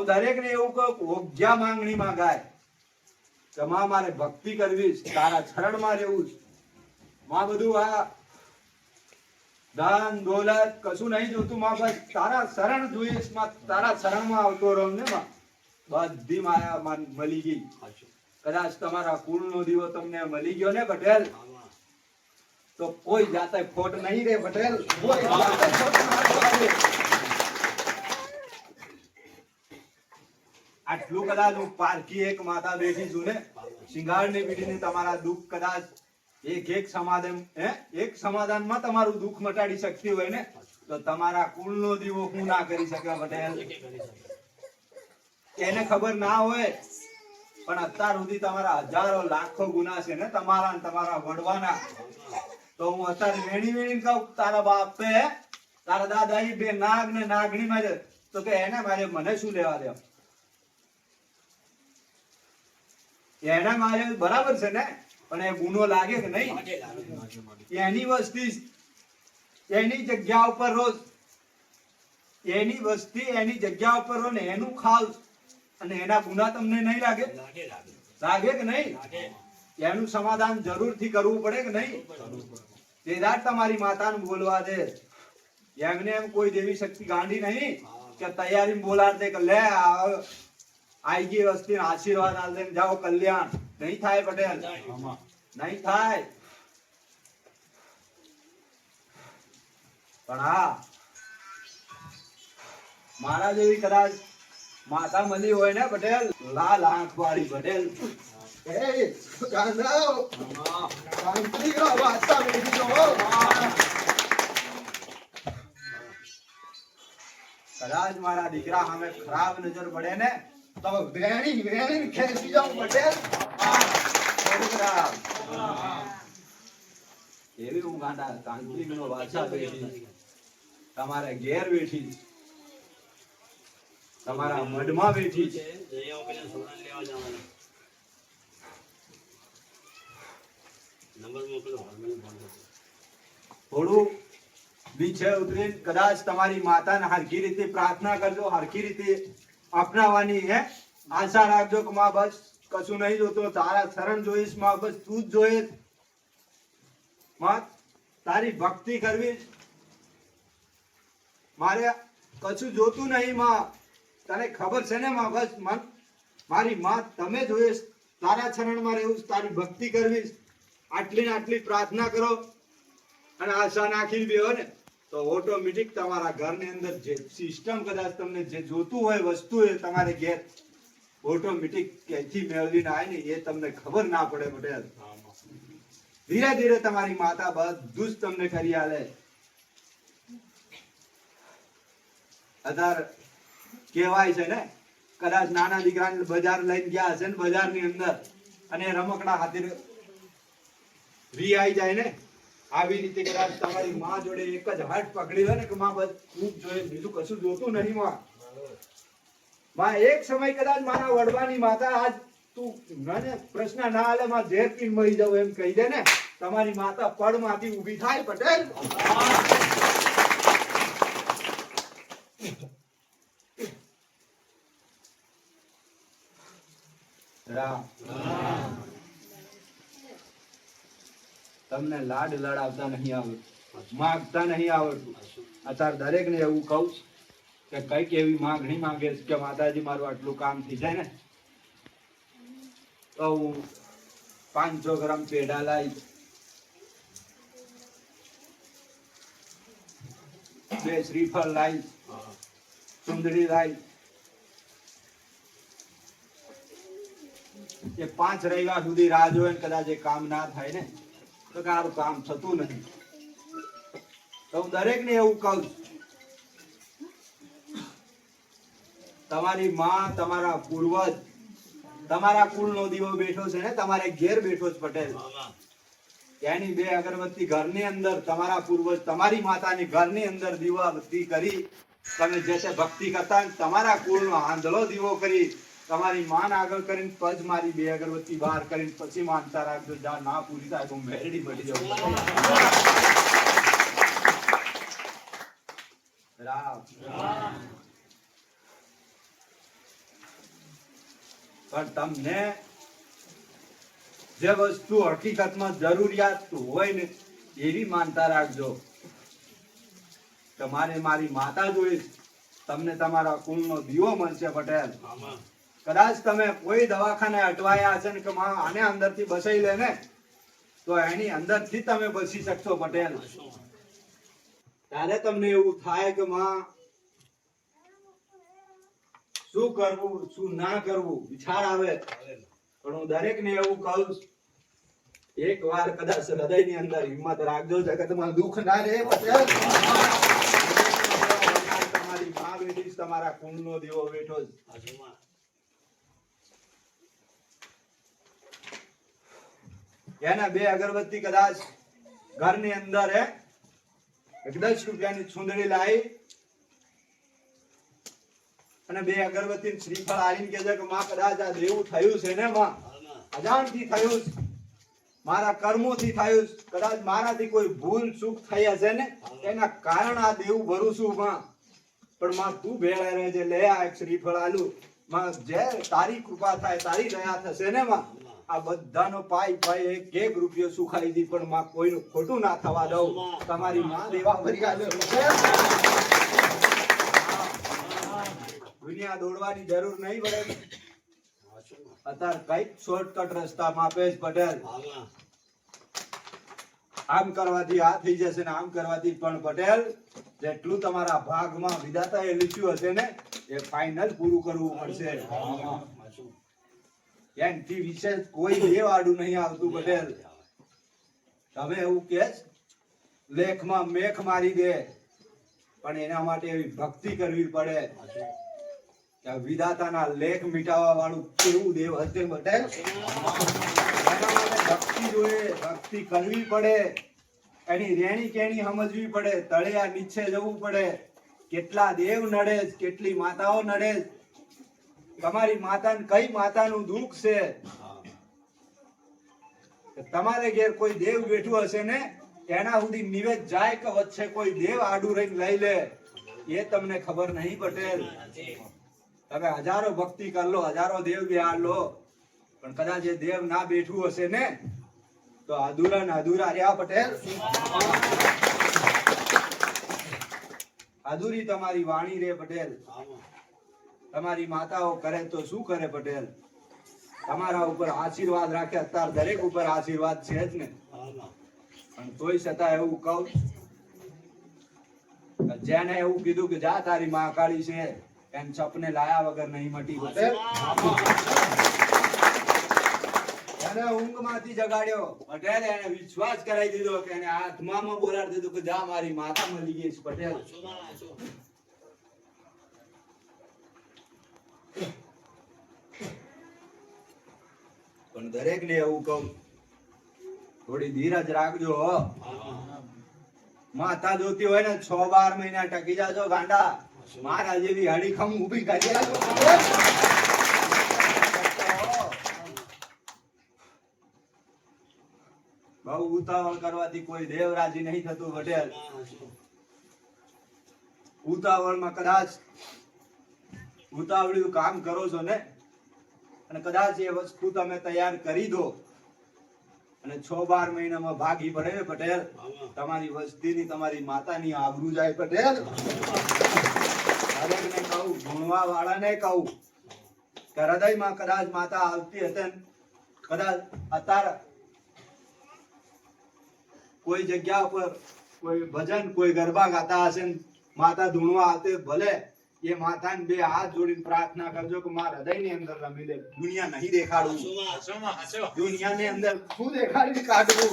હું દરેક ને એવું કહું ઓગ્યા માંગણી માં ગાય. તમા મારે ભક્તિ કરવી તારા ચરણમાં રહેવું. માં બધું આ દાન દોલત કશું નહીં જોતું, માં બસ તારા શરણ જોઈશમાં તારા શરણમાં આવતો રહું ને, માં. બધી માયા મળી ગઈ. કદાચ તમારા કુલ નો દીવો તમને મળી ગયો ને પટેલ તો કોઈ જાતે ખોટ નહીં રે પટેલ કોઈ જાતે ખોટ ના આટલું કદાચ હું પારખી એક માતા બેઠી છું ને, શિંગાળની પીઢીને તમારા દુઃખ કદાચ એક એક સમાધાન, હે? એક સમાધાનમાં તમારું દુઃખ મટાડી શકતી હોય ને, તો તમારા કુળનો દીવો હું ના કરી શકે પટેલ. એને ખબર ના હોય, પણ અત્યાર સુધી તમારા હજારો લાખો ગુના છે ને, તમારા તમારા વડવાના. તો હું અત્યારે વેણી વેણી કહું, તારા બાપે, તારા દાદા એ બે નાગ ને નાગણી મારે તો કે એને મારે મને શું લેવા દે? એને મારે બરાબર છે ને, પણ એ ગુનો લાગે કે નહીં? એની વસ્તી એની જગ્યા ઉપર રોજ, એની વસ્તી એની જગ્યા ઉપર રોજ એનું ખાવ અને એના ગુના તમને નહીં લાગે? લાગે કે નહીં? એનું સમાધાન જરૂરથી કરવું પડે કે નહીં? તે દાડ તમારી માતાને બોલવા દે, એમને એમ કોઈ દેવી શક્તિ ગાંડી નહીં કે તૈયારી બોલાડ દે કે, લે આ આઈ ગઈ વસ્તી આશીર્વાદ આલ દે જાઓ કલ્યાણ. નહીં થાય પટેલ. નહીં થાય. પણ હા મારા જેવી કદાચ માતા મળી હોય ને પટેલ લાલ આંખ વાળી પટેલ. એ કદાચ મારા દીકરા સામે ખરાબ નજર પડે ને તો વેણી વેણી ખેંચી જાઉં પટેલ. એવી હું ગાંડા તાંત્રિકનો વાછા બેઠી તમારા ઘેર બેઠી તમારા મઢમાં બેઠી છે થોડું નીચે ઉતરીને કદાચ તમારી માતાને હરખી રીતે પ્રાર્થના કરજો હરખી રીતે અપનાવવાની હે. આશા રાખજો કે માં બસ કશું નહીં જોતો. તારા શરણ જોઈશ, માં બસ તું જ જોઈશ. માં, તારી ભક્તિ કરવી મારે કશું જોતું નહીં, માં. તને ખબર છે ને, માં બસ મન, મારી માં તમે જોઈશ. તારા ચરણમાં રહેવું તારી ભક્તિ કરવી આટલી ને આટલી પ્રાર્થના કરો. અને આશા નાખી બેહો ને. તો ઓટોમેટિક તમારા ઘરની અંદર જે સિસ્ટમ કદાચ તમને જે જોતું હોય વસ્તુ એ તમારે ઘેર ઓટોમેટિક ક્યાંથી મેળવીને આવે ને એ તમને ખબર ના પડે પટેલ ધીરે ધીરે તમારી માતા બધું જ તમને કરી આલે. અત્યારે કહેવાય છે ને, કદાચ નાના દીકરાને બજાર લઈને ગયા હશે ને બજારની અંદર અને રમકડા હાથે રી આઈ જાય ને આવી રીતે કદાચ તમારી માં જોડે એક જ હાથ પકડી લે ને કે માં બસ ખૂબ જોઈએ બીજું કશું જોતું નહીં માં. માં એક સમય કદાચ મારા વડવાની માતા આજ તું મને પ્રશ્ન ના આલે, માં ઝેર પીન મરી જાવ એમ કહી દે ને, તમારી માતા પડમાંથી ઊભી થાય પટેલ. રામ. તમને લાડ લડાવતા નહીં આવડતું, માગતા નહીં આવડતું. અત્યારે દરેકને એવું કહું કે કંઈક એવી માગણી માંગે છે કે માતાજી મારું આટલું કામ થઈ જાય ને, તો હું પાંચસો ગ્રામ પેઢા લાવી બે શ્રીફળ લાવી સુંદરી લાવી એ પાંચ રવિવાર સુધી રાહ જોવે કદાચ એ કામ ના થાય ને. તો કામ થતું નથી. તો હું દરેક ને એવું કહું તમારી માં, તમારા પૂર્વજ, તમારા કુળનો દીવો બેઠો છે ને, તમારે ઘેર બેઠો જ પટેલ. એની બે અગરબત્તી ઘરની અંદર, તમારા પૂર્વજ, તમારી માતાની ઘરની અંદર દીવાબત્તી કરી, તમે જે છે ભક્તિ કરતા તમારા તમારા કુળનો આંધળો દીવો કરી તમારી માન આગળ કરીને પદ મારી બે અગરબત્તી બહાર કરીને પછી માનતા રાખજો જ્યાં ના પૂરી થાય તો મેરડી બની જાઉં. પણ તમને જે વસ્તુ હકીકતમાં જરૂરિયાત હોય ને, એવી માનતા રાખજો તમારે મારી માતા જોઈશ તમને તમારા કુલનો દીવો મળશે પટેલ. કદાચ તમે કોઈ દવાખાને અટવાયા હશે કે માં આને અંદરથી બસાઈ લે ને, તો એની અંદરથી તમે બસી શકશો પટેલ. ત્યારે તમને એવું થાય કે માં, શું કરવું, શું ના કરવું? વિચાર આવે. પણ હું દરેક ને એવું કહું એક વાર કદાચ હૃદયની અંદર હિંમત રાખજો, જગતમાં દુઃખ ના રહે તમારી મા બેઠી તમારા કુળનો દેવો બેઠો છે. એના બે અગરબત્તી કદાચ ઘરની અંદર દસ રૂપિયાની છુંદડી લાવી અને બે અગરબત્તી શ્રીફળ આવીને કે છે કે માં, કદાચ આ દેવું થયું છે ને, માં? અજાણથી થયું છે. મારા કર્મોથી થયું છે. કદાચ મારાથી કોઈ ભૂલ ચૂક થઈ હશે ને એના કારણ આ દેવું ભરું છું, માં. પણ માં, તું ભેળા રહેજે. લે આ શ્રીફળ આલુ. માં, જે તારી કૃપા થાય, તારી દયા થશે ને, માં? આ બધાનો પાઈ પાઈ એક એક રૂપિયો સુખાઈ દી પણ માં કોઈનું ખોટું ના થવા દઉં. તમારી માં દેવા દુનિયા દોડવાની જરૂર નહીં પડે. અત્યારે કંઈક શોર્ટકટ રસ્તા માપેશ પટેલ. આમ કરવાથી આ થઈ જશે ને આમ કરવાથી પણ પટેલ, જેટલું તમારા ભાગમાં વિધાતા એ લીધું હશે ને, એ ફાઇનલ પૂરું કરવું પડશે. એનથી વિશેષ કોઈ દેવ આડું નહીં આવતું બધે તમે એવું કે લેખમાં મેખ મારી દે, પણ એના માટે એવી ભક્તિ કરવી પડે. કે વિધાતાના લેખ મીટાવા વાળું કેવું દેવ હશે બટેલ ભક્તિ જોઈએ, ભક્તિ કરવી પડે. એની રેણી કેણી સમજવી પડે, તળિયા નીચે જવું પડે. કેટલા દેવ નડે કેટલી માતાઓ નડે. તમારી માતાને કઈ માતાનું દુઃખ છે? તમારે ઘેર કોઈ દેવ બેઠું હશે ને, એના સુધી નિવેદ જાય કે વચ્ચે કોઈ દેવ આડું રહીને લઈ લે, એ તમને ખબર નહીં પટેલ. તમે હજારો ભક્તિ કર હજારો દેવ બિહાર લો, પણ કદાચ એ દેવ ના બેઠું હશે ને, તો અધૂરા ને અધૂરા રહ્યા પટેલ. અધૂરી તમારી વાણી રે પટેલ. તમારી માતાઓ કરે તો શું કરે પટેલ? તમારા ઉપર આશીર્વાદ રાખે, અત્યારે દરેક ઉપર આશીર્વાદ છે જ ને. પણ તોય છતાં એવું કહું જેને એવું કીધું કે જા, તારી માં કાળી છે એમ સપને લાયા વગર નહીં મટી પટેલ. એને ઊંઘમાંથી જગાડ્યો. પટેલ એને વિશ્વાસ કરાવી દીધો કે એને આત્મામાં બોલાડી દીધું કે જા, મારી માતા મળી ગઈ છે, પટેલ પણ દરેક ને એવું કહું. થોડી ધીરજ રાખજો માતા જોતી હોય ને છ બાર મહિના ટકી જાજો ગાંડા. મારા જેવી હડીખમ ઊભી કરી બહુ ઉતાવળ કરવાથી કોઈ દેવરાજી નહીં થતું પટેલ ઉતાવળમાં કદાચ ઉતાવળ્યું કામ કરો છો ને અને કદાચ એ વસ્તુ તમે તૈયાર કરી દો. અને છ બાર મહિનામાં ભાગી પડે ને પટેલ તમારી વસ્તીની તમારી માતાની આબરૂ જાય પટેલ. દરેકને કહું ભણવા વાળાને કહું કે હૃદયમાં કદાચ માતા આવતી હશે કદાચ અત્યારે કોઈ જગ્યા ઉપર કોઈ ભજન કોઈ ગરબા ગાતા હશે ને, માતા ધૂણવા આવતે ભલે એ માતાને બે હાથ જોડીને પ્રાર્થના કરજો કે મારા હૃદયની અંદર રમી લે. દુનિયા નહીં દેખાડું દુનિયાની અંદર શું દેખાડી કાઢવું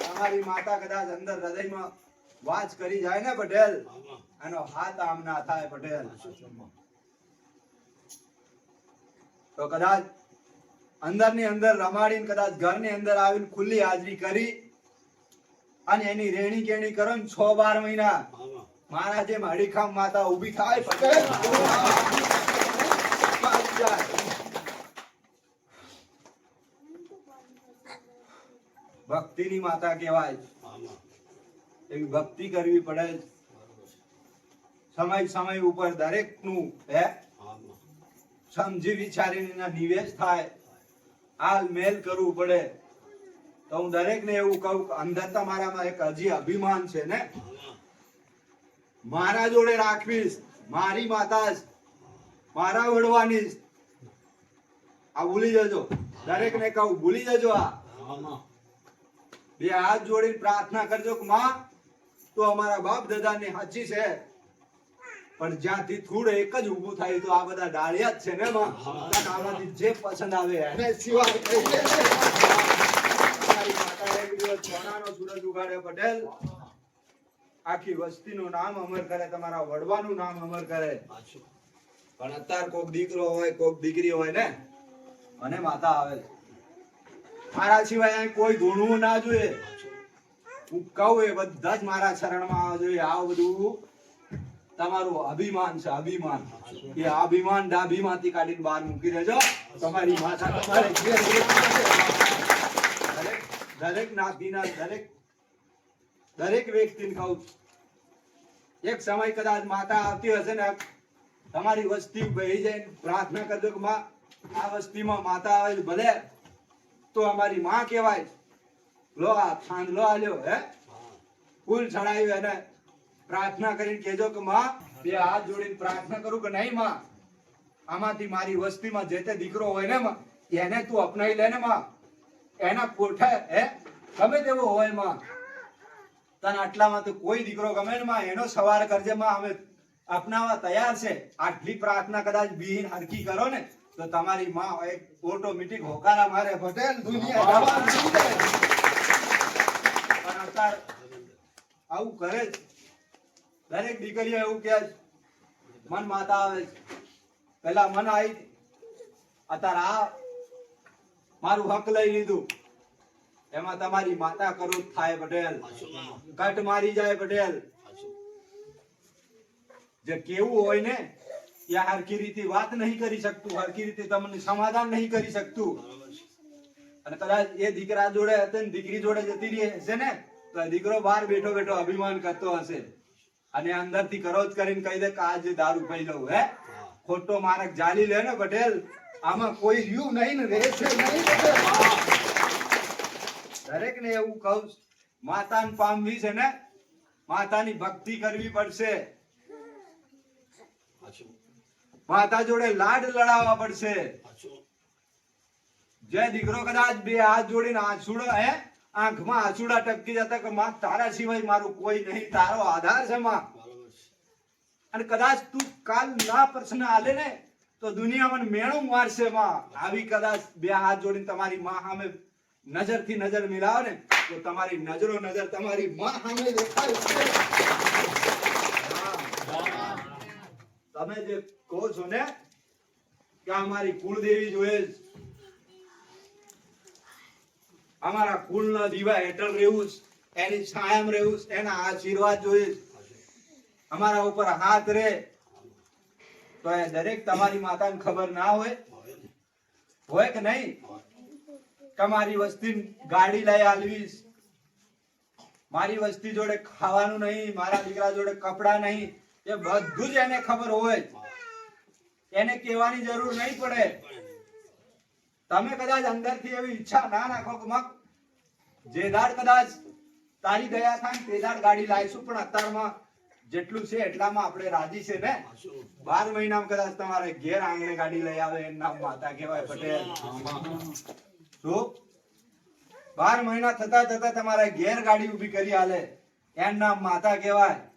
તમારી માતા કદાચ અંદર હૃદયમાં વાચ કરી જાય ને પટેલ? એનો હાથ આમ ના થાય પટેલ. તો કદાચ અંદરની અંદર રમાડીને કદાચ ઘરની અંદર આવીને ખુલ્લી હાજરી કરી અને એની રેણી કેણી કરો ને છ બાર મહિના મારા જેમ હડીખામ માતા ઊભી થાય ભક્તિની માતા કહેવાય. એવી ભક્તિ કરવી પડે. સમય સમય ઉપર દરેકનું હે? સમજી વિચારીને નિવેશ થાય. હાલ મેલ કરવું પડે. તો હું દરેકને એવું કહું અંદર તમારામાં એક હજી અભિમાન છે, ને? મારા જોડે રાખવીશ, મારી માતા મારા વડવાની આ ભૂલી જજો. દરેકને કહું, ભૂલી જજો આ. બે હાથ જોડીને પ્રાર્થના કરજો કે માં, તો અમારા બાપ દાદાની સાચી છે. પણ જ્યાંથી થોડું એક જ ઊભું થાય તો આ બધા ડાળિયા જ છે ને માં? આમાંથી જે પસંદ આવે એને સિવાય મારી એક સૂરજ ઉગાડ્યો પટેલ. આખી વસ્તીનું નામ અમર કરે, તમારા વડવાનું નામ અમર કરે. પણ અત્યારે કોક દીકરો હોય, કોક દીકરી હોય ને અને માતા આવે મારા સિવાય કોઈ ધૂણવું ના જોઈએ. હું કહું એ બધા જ મારા શરણમાં આવવા જોઈએ. આ બધું તમારું અભિમાન છે, અભિમાન. એ અભિમાન ડાભીમાંથી કાઢીને બહાર મૂકી દેજો. તમારી માતા તમારે દરેક દરેક જ્ઞાતિના દરેક દરેક વ્યક્તિને કહું. એક સમય કદાચ માતા આવતી હશે ને, તમારી વસ્તી બહી જાય પ્રાર્થના કરજો કે માં, આ વસ્તીમાં માતા આવે ભલે, તો અમારી માં કહેવાય, લો આ થાંદલો આલ્યો હે? ફૂલ ચડાવ્યું એને. પ્રાર્થના કરીને કહેજો કે માં, બે હાથ જોડીને પ્રાર્થના કરું કે નહીં માં, આમાંથી મારી વસ્તીમાં જે તે દીકરો હોય ને માં, એને તું અપનાવી લે ને માં, એના કોઠે, હે? ગમે તેવો હોયમાં. તને આટલામાં તો કોઈ દીકરો ગમે ને માં, એનો સવાર કરજે માં, અમે અપનાવવા તૈયાર છે આટલી પ્રાર્થના કદાચ બીહીન હરકી કરો ને, તો તમારી માં એક ઓટોમેટિક હોકારા મારે પટેલ દુનિયા. પણ અત્યાર આવું કરે જ દરેક દીકરીઓ એવું કે મન માતા આવે. પેલા મન આવી અત્યારે આ મારું હક લઈ લીધું એમાં તમારી માતા કરોડ થાય પટેલ. કટ મારી જાય પટેલ. જે કેવું હોય ને એ હરકી રીતે વાત નહીં કરી શકતું હરકી રીતે તમને સમાધાન નહીં કરી શકતું. અને કદાચ એ દીકરા જોડે હશે ને દીકરી જોડે જતી રહી હશે ને તો દીકરો બહાર બેઠો બેઠો અભિમાન કરતો હશે. અને અંદરથી કરો જ કરીને કહી દે કે આજે દારૂ પી લઉં હે? ખોટો મારક જાલી લે ને પટેલ. આમાં કોઈ રહ્યું નહીં ને રહેશે નહીં પટેલ. દરેક ને એવું કહું માતા માતાને પામવી છે ને, માતાની ભક્તિ કરવી પડશે. માતા જોડે લાડ લડાવવા પડશે. જે દીકરો કદાચ બે હાથ જોડીને આંસુડા, હે, આંખમાં આંસુડા ટપકી જતા કે માં તારા સિવાય મારું કોઈ નહીં, તારો આધાર છે, માં. અને કદાચ તું કાલ ના પ્રશ્ન આલે ને, તો દુનિયામાં મેણું મારશે, માં. આવી કદાચ બે હાથ જોડીને તમારી માં સામે નજરથી નજર મિલાવો ને તો તમારી નજરો નજર તમારી માં સામે દેખાય તમે જે કહો છો ને કે અમારી કુળદેવી જોઈએ. અમારા કુળના દીવા હેઠળ રહેવું એની છાયામ રહેવું એના આશીર્વાદ જોઈએ અમારા ઉપર હાથ રે તો એ દરેક તમારી માતાને ખબર ના હોય. હોય કે નહીં? તમારી વસ્તી ગાડી લઈ આલવીશ. મારી વસ્તી જોડે ખાવાનું નહીં, મારા દીકરા જોડે કપડા નહીં. એ બધું જ એને ખબર હોય એને કહેવાની જરૂર નહીં પડે. તમે કદાચ અંદરથી એવી ઈચ્છા ના નાખો કે મક જે દાડ કદાચ તારી દયા થાય તે દાડ ગાડી લાવીશું, પણ અત્યારમાં જેટલું છે એટલામાં આપણે રાજી છે ને? બાર મહિનામાં કદાચ તમારે ઘેર આંગણે ગાડી લઈ આવે એમ નામ માતા કહેવાય પટેલ. શું બાર મહિના થતા થતા તમારે ઘેર ગાડી ઊભી કરી આલે. એનું નામ માતા કહેવાય.